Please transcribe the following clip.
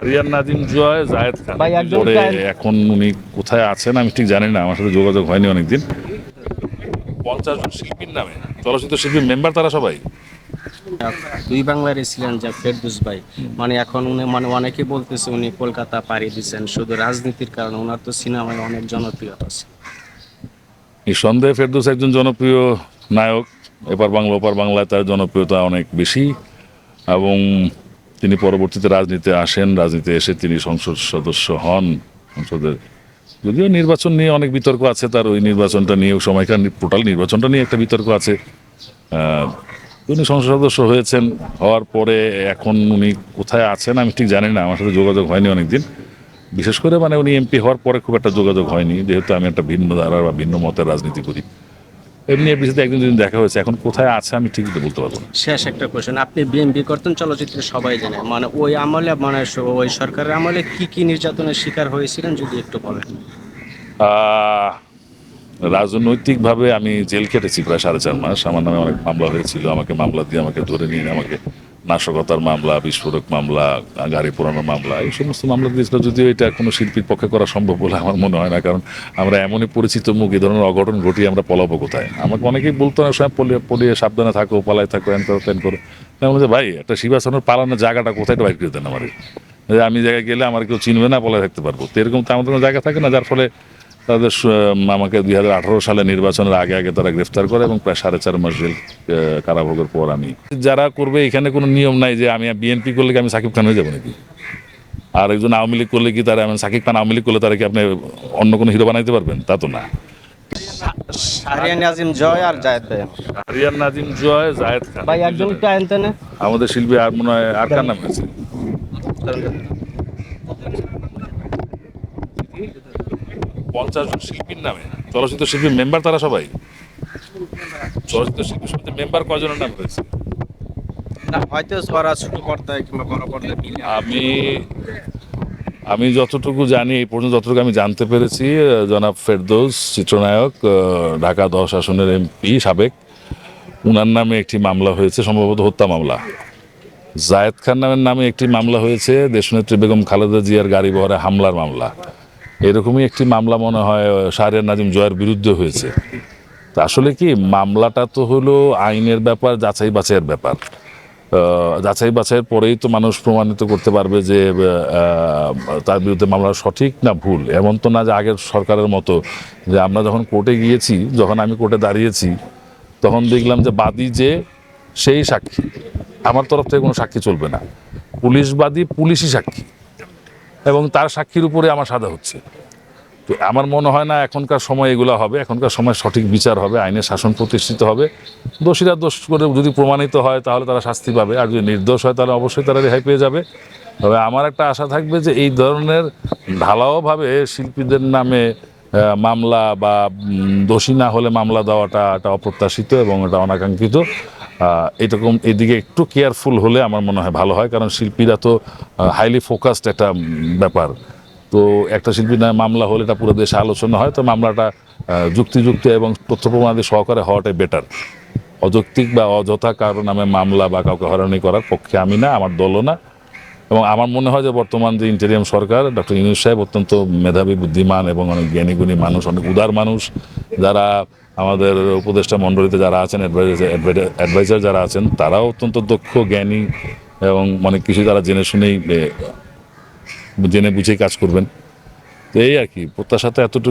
রিয়ান নাজিম জয় জায়েদ খান। পরে এখন উনি কোথায় আছেন আমি ঠিক জানি না আমার সাথে যোগাযোগ হয়নি অনেকদিন। পঞ্চাশ জন শিল্পীর নামে চলচ্চিত্র শিল্পীর মেম্বার তারা সবাই? দুই বাংলারই ছিলেন যে ফেরদুস ভাই। মানে এখন উনি মানে অনেকে বলতেছে উনি কলকাতা পাড়ি দিচ্ছেন শুধু রাজনীতির কারণে। ওনার তো সিনেমায় অনেক জনপ্রিয়তা আছে। নিঃসন্দেহে ফেরদৌস একজন জনপ্রিয় নায়ক। এপার বাংলা ওপার বাংলায় তার জনপ্রিয়তা অনেক বেশি। এবং তিনি পরবর্তীতে রাজনীতিতে আসেন, রাজনীতিতে এসে তিনি সংসদ সদস্য হন। সংসদের যদিও নির্বাচন নিয়ে অনেক বিতর্ক আছে, তার ওই নির্বাচনটা নিয়ে সময়কার টোটাল নির্বাচনটা নিয়ে একটা বিতর্ক আছে। উনি সংসদ সদস্য হয়েছেন, হওয়ার পরে এখন উনি কোথায় আছেন আমি ঠিক জানি না, আমার সাথে যোগাযোগ হয়নি অনেকদিন। বিশেষ করে মানে উনি এমপি হওয়ার পরে খুব একটা যোগাযোগ হয়নি, যেহেতু আমি একটা ভিন্ন ধারার বা ভিন্ন মতের রাজনীতি করি। এমনি এফডিসিতে একদিন দুদিন দেখা হয়েছে এখন কোথায় আছে আমি ঠিক বলতে পারব না। শেষ একটা কোশ্চেন আপনি বিএমবি করতেন চলচ্চিত্রে সবাই জানে। মানে ওই আমলে মানে ওই সরকারের আমলে কি কি নির্যাতনের শিকার হয়েছিলেন যদি একটু বলেন? আহ, রাজনৈতিকভাবে আমি জেল কেটেছি প্রায় সাড়ে চার মাস। আমার নামে অনেক মামলা হয়েছিল। আমাকে মামলা দিয়ে আমাকে ধরে নিয়ে আমাকে নাশকতার মামলা, বিস্ফোরক মামলা, গাড়ি পোড়ানোর মামলা, এই সমস্ত মামলা দিয়েছিল যদিও এটা কোনো শিল্পীর পক্ষে করা সম্ভব বলে আমার মনে হয় না, কারণ আমরা এমনই পরিচিত মুখ, এই ধরনের অঘটন ঘটিয়ে আমরা পলাবো কোথায়? আমাকে অনেকেই বলতো না সব পলিয়ে পলিয়ে সাবধানে থাকো, পালায় থাকো এন করো তেন করো আমি বলছি, ভাই, একটা শিবাসনের পালানোর জায়গাটা কোথায় বাইর করে দেন আমার। আমি জায়গায় গেলে আমার কেউ চিনবে না পলায় থাকতে পারব। তো এরকম তো আমাদের জায়গা থাকে না, যার ফলে তাদের আমাকে দুই হাজার আঠারো সালে নির্বাচনের আগে আগে তারা গ্রেফতার করে এবং প্রায় সাড়ে চার মাস জেল কারাভোগের পর আমি। যারা করবে এখানে কোনো নিয়ম নাই যে আমি বিএনপি করলে কি আমি সাকিব খান হয়ে যাব নাকি? আর একজন আওয়ামী লীগ করলে কি তারা আমি সাকিব খান আওয়ামী লীগ করলে তারা কি আপনি অন্য কোনো হিরো বানাইতে পারবেন? তা তো না। নাজিম জয় আর জায়েদ ভাই। রিয়ান নাজিম জয় জায়েদ খান। ভাই একজন একটু আনতেন আমাদের শিল্পী আর মনে হয় আর কার নাম আছে পঞ্চাশ জন শিল্পীর নামে চলচ্চিত্র শিল্পীর মেম্বার তারা সবাই? চলচ্চিত্র শিল্পী সমিতির মেম্বার কয়জনের নাম হয়েছে? না হয়তো ছোট পর্দায় কিংবা বড় পর্দায় মিলে। আমি আমি যতটুকু জানি এই পর্যন্ত যতটুকু আমি জানতে পেরেছি জনাব ফেরদৌস চিত্রনায়ক ঢাকা দশ আসনের এমপি সাবেক। উনার নামে একটি মামলা হয়েছে সম্ভবত হত্যা মামলা। জায়েদ খান নামের নামে একটি মামলা হয়েছে দেশনেত্রী বেগম খালেদা জিয়ার গাড়ি বহরে হামলার মামলা। এরকমই একটি মামলা মনে হয় শাহরিয়ার নাজিম জয়ের বিরুদ্ধে হয়েছে। তা আসলে কি, মামলাটা তো হলো আইনের ব্যাপার, যাচাই বাছাইয়ের ব্যাপার। যাচাই বাছাইয়ের পরেই তো মানুষ প্রমাণিত করতে পারবে যে তার বিরুদ্ধে মামলা সঠিক না ভুল। এমন তো না যে আগের সরকারের মতো, যে আমরা যখন কোর্টে গিয়েছি, যখন আমি কোর্টে দাঁড়িয়েছি, তখন দেখলাম যে বাদী যে, সেই সাক্ষী। আমার তরফ থেকে কোনো সাক্ষী চলবে না। পুলিশ বাদী, পুলিশই সাক্ষী। এবং তার সাক্ষীর উপরে আমার সাজা হচ্ছে। তো আমার মনে হয় না এখনকার সময় এগুলো হবে। এখনকার সময় সঠিক বিচার হবে, আইনের শাসন প্রতিষ্ঠিত হবে। দোষীরা দোষ করে যদি প্রমাণিত হয়, তাহলে তারা শাস্তি পাবে। আর যদি নির্দোষ হয়, তাহলে অবশ্যই তারা রেহাই পেয়ে যাবে। তবে আমার একটা আশা থাকবে যে এই ধরনের ঢালাওভাবে শিল্পীদের নামে মামলা বা দোষী না হলে মামলা দেওয়াটা, এটা অপ্রত্যাশিত এবং এটা অনাকাঙ্ক্ষিত। এরকম এদিকে একটু কেয়ারফুল হলে আমার মনে হয় ভালো হয়, কারণ শিল্পীরা তো হাইলি ফোকাসড একটা ব্যাপার। তো একটা শিল্পীর নামে মামলা হলে এটা পুরো দেশে আলোচনা হয়, তো মামলাটা যুক্তিযুক্ত এবং তথ্য প্রমাণাদি সহকারে হওয়াটাই বেটার অযৌক্তিক বা অযথা কারও নামে মামলা বা কাউকে হয়রানি করার পক্ষে আমি না, আমার দলও না। এবং আমার মনে হয় যে বর্তমান যে ইন্টেরিয়াম সরকার ডক্টর ইউনুস সাহেব অত্যন্ত মেধাবী, বুদ্ধিমান এবং অনেক জ্ঞানীগুণী মানুষ, অনেক উদার মানুষ, যারা আমাদের উপদেষ্টা মণ্ডলীতে যারা আছেন অ্যাডভাইজার যারা আছেন, তারাও অত্যন্ত দক্ষ, জ্ঞানী এবং অনেক কিছু তারা জেনে শুনেই জেনে বুঝেই কাজ করবেন। তো এই আর কি, প্রত্যাশা তো এতটুকু